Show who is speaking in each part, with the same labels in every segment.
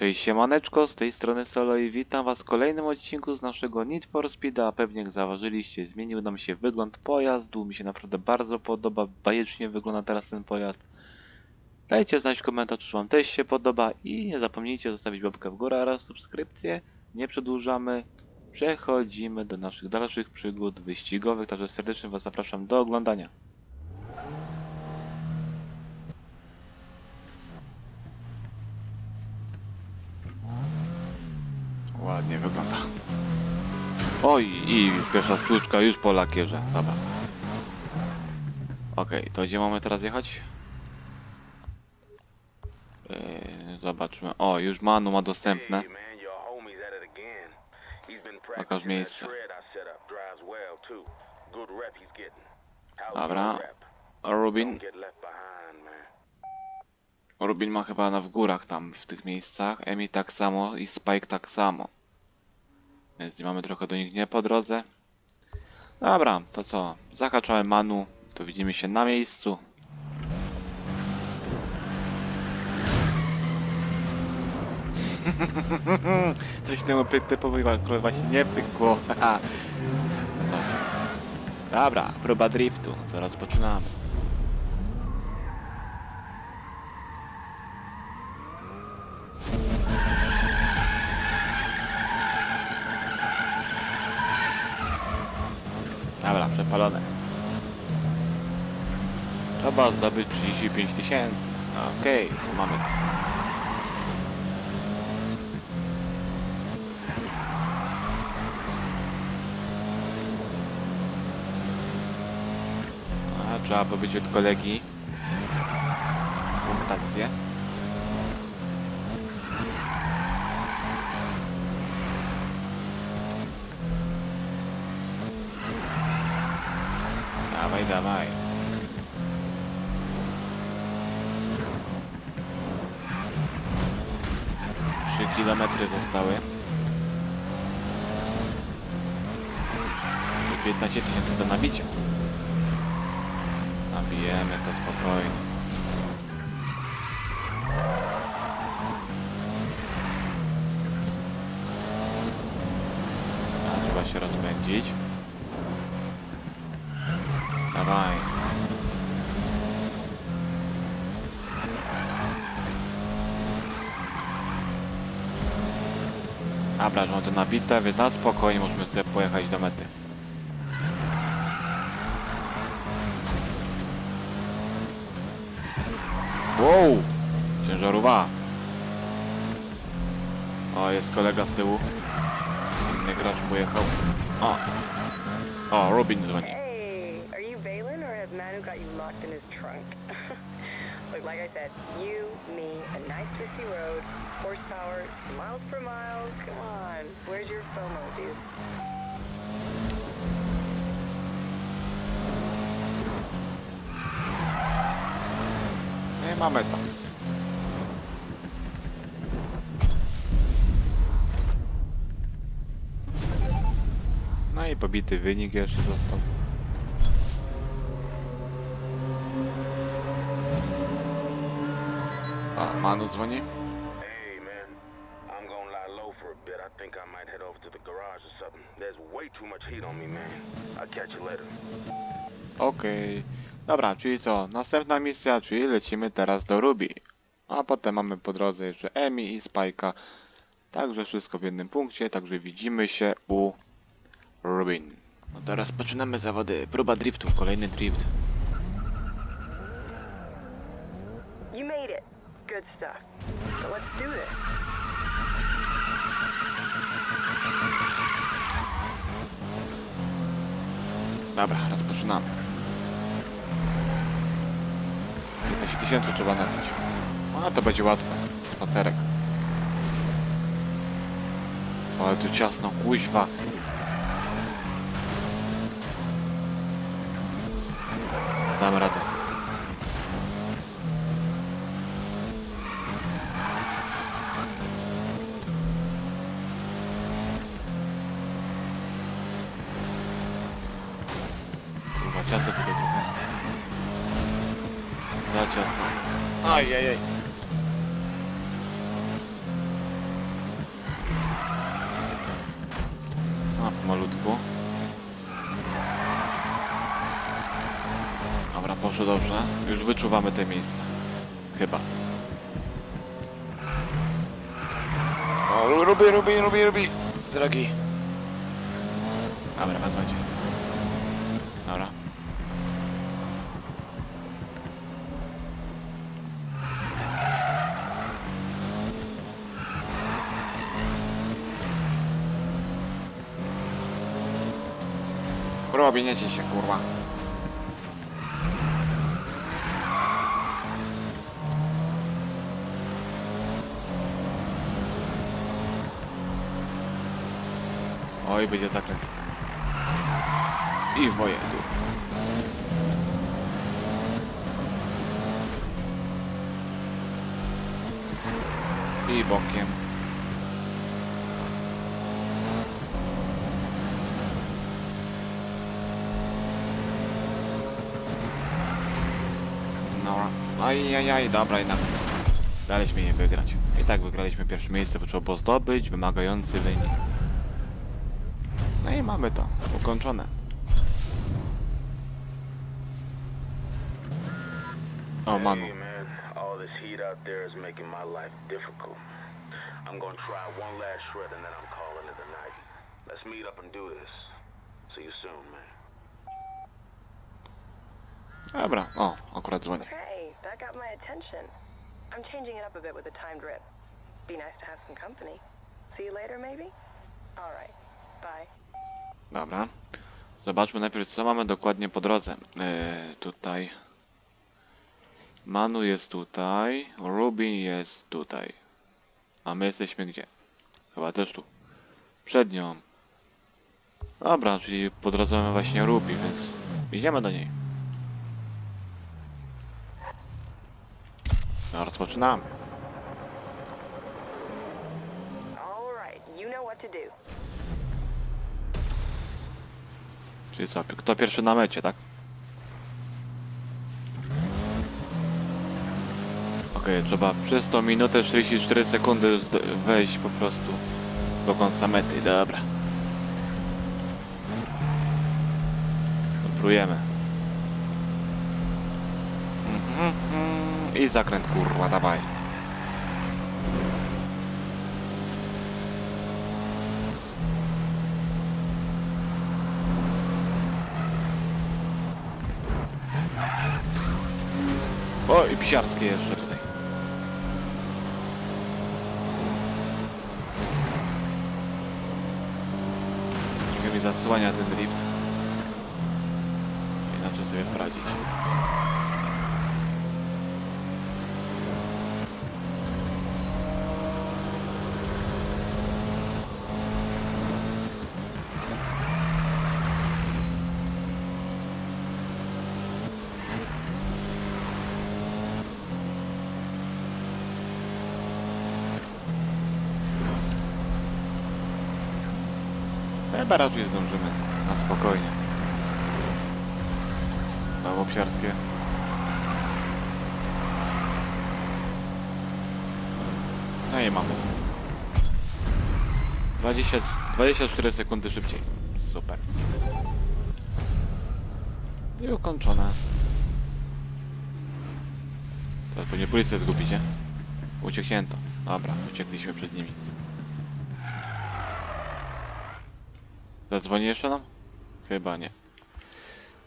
Speaker 1: Cześć siemaneczko, z tej strony Solo i witam was w kolejnym odcinku z naszego Need for Speeda, a pewnie jak zauważyliście, zmienił nam się wygląd pojazdu, mi się naprawdę bardzo podoba, bajecznie wygląda teraz ten pojazd. Dajcie znać w komentarzu, czy wam też się podoba i nie zapomnijcie zostawić łapkę w górę oraz subskrypcję. Nie przedłużamy, przechodzimy do naszych dalszych przygód wyścigowych, także serdecznie was zapraszam do oglądania. Ładnie wygląda. Oj, i już pierwsza stłuczka, już po lakierze. Dobra. Okej, to gdzie mamy teraz jechać? Yy, zobaczmy. O, już Manu ma dostępne. Pokaż miejsce. Dobra. Rubin? Rubin ma chyba na w górach tam, w tych miejscach. Emi tak samo i Spike tak samo. Więc mamy trochę do nich nie po drodze. Dobra, to co? Zahaczałem Manu. To widzimy się na miejscu. Coś temu typowi właśnie nie pykło. Dobra, próba driftu. Co rozpoczynamy? Przepalone. Trzeba zdobyć 35 tysięcy. Okej, to mamy to. Trzeba pobyć od kolegi. Punktację. Dawaj. Trzy kilometry zostały. I 15 tysięcy do nabicia. Nabijemy to spokojnie. Trzeba się rozpędzić. Dawaj. Dobra, że mam to nabite, więc na spokojnie możemy sobie pojechać do mety. Wow! Ciężarówka. O, jest kolega z tyłu. Inny gracz pojechał. O! O, Robin dzwoni.
Speaker 2: Hey, are you Valen or has Manu got you locked in his trunk? Look, like I said, you, me, a nice twisty road, horsepower, miles per mile. Come on, where's your FOMO, dude?
Speaker 1: No mamy. No i pobity wynik jeszcze został. A, Manu dzwoni?
Speaker 3: Hey, man. I'm gonna lie low for a bit. I think I might head over to the garage or something. There's way too much heat on me, man. I'll catch you later.
Speaker 1: Okej. Dobra, czyli co? Następna misja, czyli lecimy teraz do Ruby. A potem mamy po drodze jeszcze Emi i Spike'a. Także wszystko w jednym punkcie, także widzimy się u Rubin. No to rozpoczynamy zawody. Próba driftu, kolejny drift.
Speaker 2: You made it. Good stuff. So let's do this.
Speaker 1: Dobra, rozpoczynamy. 15 tysięcy trzeba nabić. A to będzie łatwe. Spacerek. Ale tu ciasno, kuźwa. Dam radę. No ciasto tutaj trochę. Za ciasto. Ajajaj. A, pomalutku. Dobra, poszło dobrze. Już wyczuwamy te miejsca. Chyba. O, rubi, rubi, rubi, rubi. Drogi. Dobra, wezmę cię. Dobra. Kurwa, bieniecie się, kurwa. Oj, będzie zakręt. I w moje tu. I bokiem. Dobra. Ajajaj, dobra jednak. Daliśmy je wygrać. I tak wygraliśmy pierwsze miejsce, bo trzeba było zdobyć wymagający wynik. No i mamy to. Ukończone. O, Manu.
Speaker 3: Hey, man, all this heat out there is making my life difficult. I'm gonna try one last shred and then I'm calling it a night. Let's meet up and do this. See you soon, man.
Speaker 1: Dobra, o, akurat dzwonię.
Speaker 2: That got my attention. I'm changing it up a bit with a timed rip. Be nice to have some company. See you later, maybe? All right. Bye.
Speaker 1: Dobra. Zobaczmy najpierw, co mamy dokładnie po drodze. Yy, tutaj. Manu jest tutaj. Rubin jest tutaj. A my jesteśmy gdzie? Chyba też tu. Przed nią. Dobra, czyli po drodze mamy właśnie Ruby, więc idziemy do niej. No, rozpoczynamy.
Speaker 2: You know what to do.
Speaker 1: Czyli co, kto pierwszy na mecie, tak? Okej, trzeba przez tą minutę 44 sekundy wejść po prostu do końca mety, dobra. Próbujemy. Mhm, mhm. I zakręt kurwa, dawaj. O, i pisiarskie jeszcze tutaj. Trochę mi zasłania ten drift. Inaczej sobie poradzić. Chyba raczej zdążymy. Na spokojnie. Mało psiarskie. No i mamy. 20, 24 sekundy szybciej. Super. I ukończone. Teraz pewnie policję zgubicie. Ucieknięto. Dobra, uciekliśmy przed nimi. Zadzwoni jeszcze nam? Chyba nie.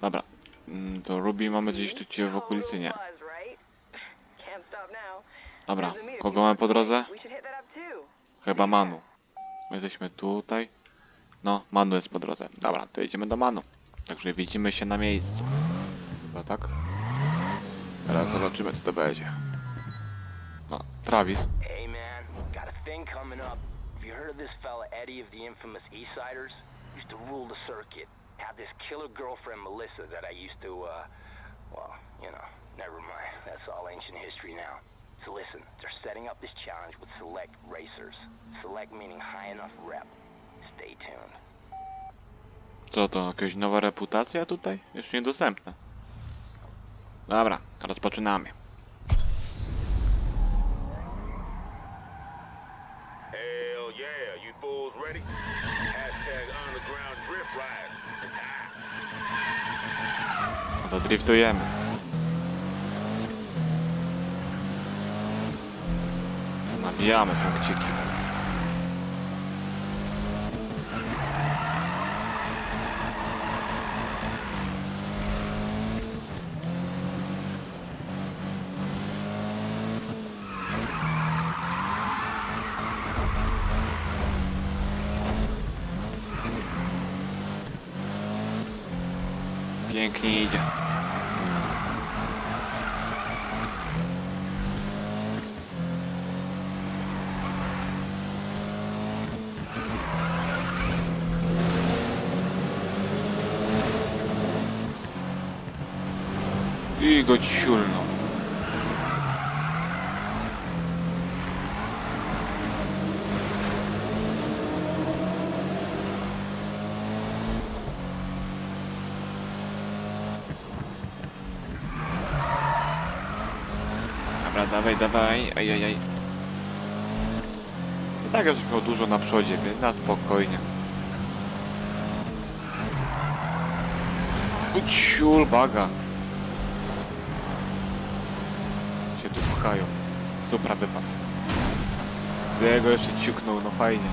Speaker 1: Dobra. Mm, To Ruby mamy gdzieś tu cię w okolicy, nie. Dobra, kogo mamy po drodze? Chyba Manu. My jesteśmy tutaj. No, Manu jest po drodze. Dobra, to jedziemy do Manu. Także widzimy się na miejscu. Chyba tak? Teraz zobaczymy co to będzie. No, Travis.
Speaker 4: Hey man, got a thing coming up. Have you heard of this fella Eddie of the infamous Eastsiders? Used to rule the circuit. Had this killer girlfriend Melissa that I used to, uh, well, you know, never mind. That's all ancient history now. So listen, they're setting up this challenge with select racers. Select meaning high enough rep. Stay tuned.
Speaker 1: Co to, jakaś nowa reputacja tutaj? Już niedostępna. Dobra, rozpoczynamy.
Speaker 3: Hell yeah, you fools ready? Hashtag underground drift ride.
Speaker 1: No to driftujemy. Nabijamy punkciki. Pięknie idzie. I go ciulno. Dobra, dawaj, dawaj. Ajajaj. I tak już miał dużo na przodzie, więc na spokojnie. Uciul baga. Się tu pchają. Supra wypadł. Tego jeszcze ciuknął, no fajnie.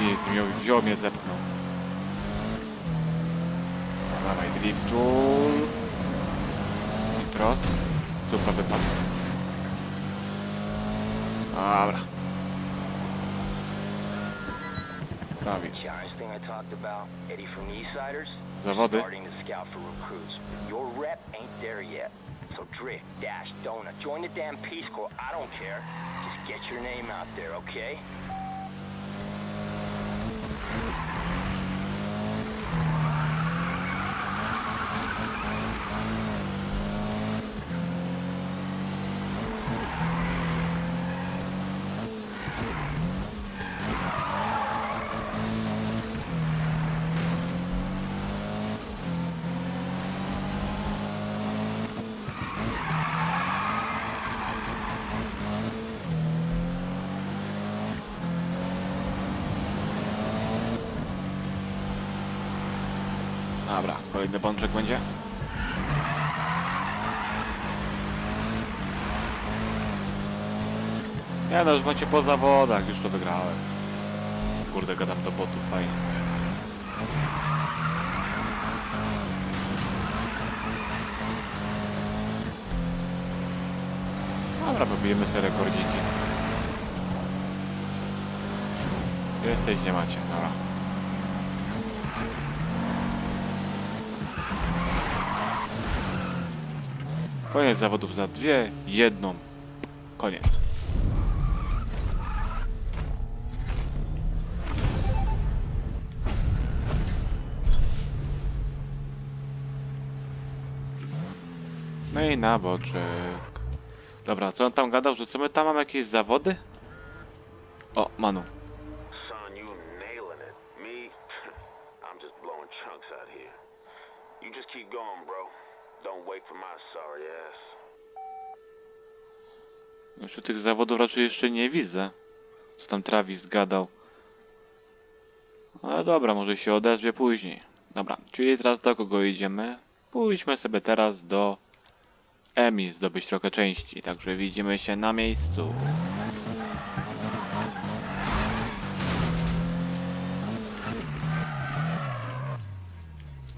Speaker 1: I miał wziął mnie zepchnął. Dawaj, driftul. Nitros. Supra wypadł. Dobra. Travis.
Speaker 4: Insurance thing I talked about, Eddie from the Eastsiders,
Speaker 1: Zawody.
Speaker 4: starting to scout for recruits. Your rep ain't there yet. So drift, dash, donut, join the damn Peace Corps. I don't care. Just get your name out there, okay?
Speaker 1: Dobra, kolejny bączek będzie. Nie no, już macie po zawodach, już to wygrałem. Kurde, gadam do botów, fajnie. Dobra, pobijemy sobie rekordziki. Jesteś, nie macie, dobra. Koniec zawodów za dwie, jedną. Koniec. No i na boczek. Dobra, co on tam gadał, że co my tam mamy jakieś zawody? O, Manu.
Speaker 3: Keep going, bro. Don't wait for my sorry.
Speaker 1: Jeszcze tych zawodów raczej jeszcze nie widzę. Co tam Travis gadał. Ale dobra, może się odezwie później. Dobra, czyli teraz do kogo idziemy? Pójdźmy sobie teraz do Emi zdobyć trochę części. Także widzimy się na miejscu.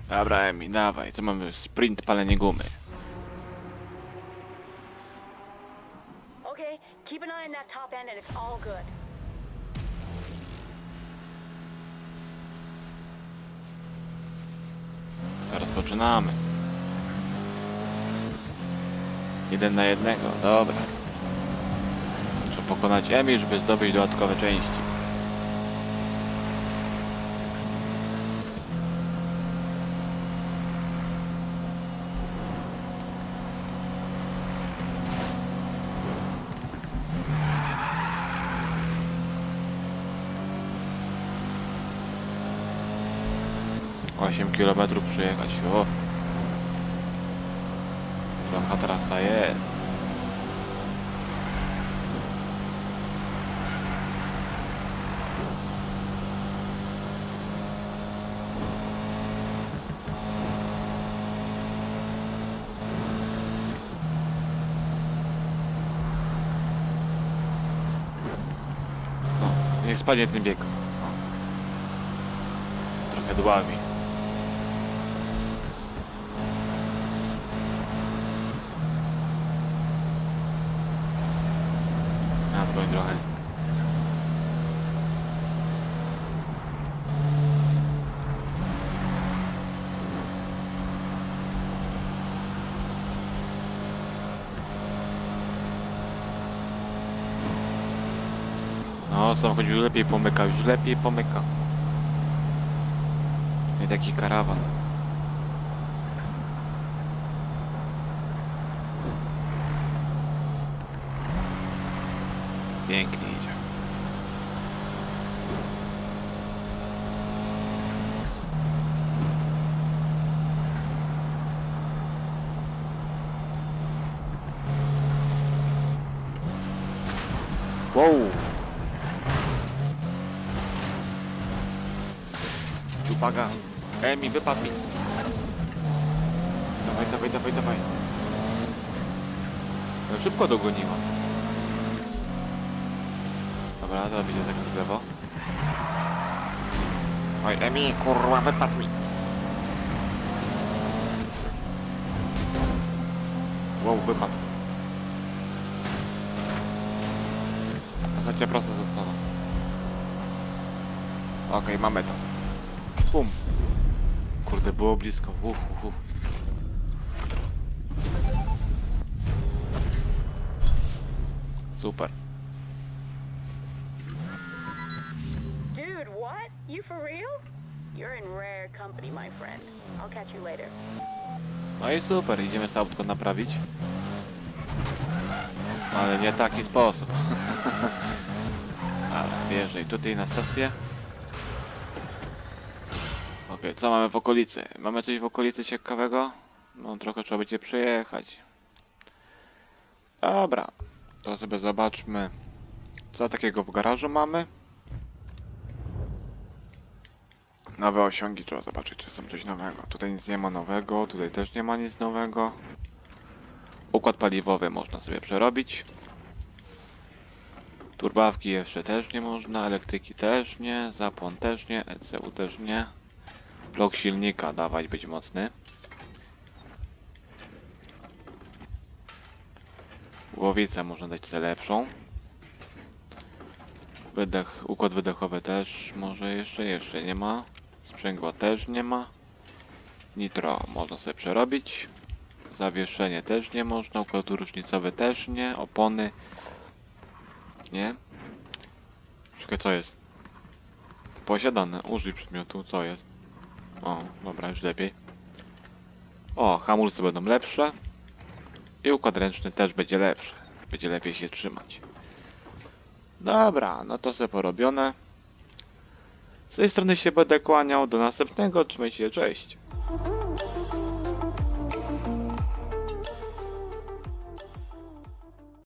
Speaker 1: Dobra Emi, dawaj. Co mamy? Sprint, palenie gumy.
Speaker 2: Okay, keep an eye on that top end and it's all good.
Speaker 1: Rozpoczynamy. Jeden na jednego, dobra. Trzeba pokonać Emi, żeby zdobyć dodatkowe części. 8 km przyjechać. O! Trochę trasa jest. No, niech spadnie ten bieg. Trochę dławi. Nadgoń trochę. No, samochód już lepiej pomyka, już lepiej pomyka. Nie taki karawan. Pięknie idzie. Wow! Uwaga! Emi, wypadł mi! Dawaj, dawaj, dawaj, dawaj! No szybko dogoniła. Dobra, to będzie tak w lewo. Oj, Emi, kurwa, wypadł mi! Wow, wypadł. Chodźcie prosto została. Okej, mamy to. Pum. Kurde, było blisko. Uf, uf, uf. Super.
Speaker 2: Dude, what? You for real? You're in rare company, my friend. I'll catch you later.
Speaker 1: No i super, idziemy sobie autko naprawić. Ale nie taki sposób. Ale wjeżdżaj tutaj na stację. Okej, co mamy w okolicy? Mamy coś w okolicy ciekawego? No trochę trzeba będzie przejechać. Dobra, to sobie zobaczmy. Co takiego w garażu mamy? Nowe osiągi trzeba zobaczyć, czy są coś nowego. Tutaj nic nie ma nowego, tutaj też nie ma nic nowego. Układ paliwowy można sobie przerobić. Turbawki jeszcze też nie można, elektryki też nie, zapłon też nie, ECU też nie. Blok silnika dawać być mocny. Głowicę można dać sobie lepszą. Wydech, układ wydechowy też może jeszcze, jeszcze nie ma. Sprzęgła też nie ma. Nitro można sobie przerobić. Zawieszenie też nie można. Układ różnicowy też nie. Opony. Nie. Czekaj, co jest? Posiadane. Użyj przedmiotu. Co jest? O, dobra, już lepiej. O, hamulce będą lepsze. I układ ręczny też będzie lepszy. Będzie lepiej się trzymać. Dobra, no to sobie porobione. Z tej strony się będę kłaniał. Do następnego. Trzymajcie się, cześć.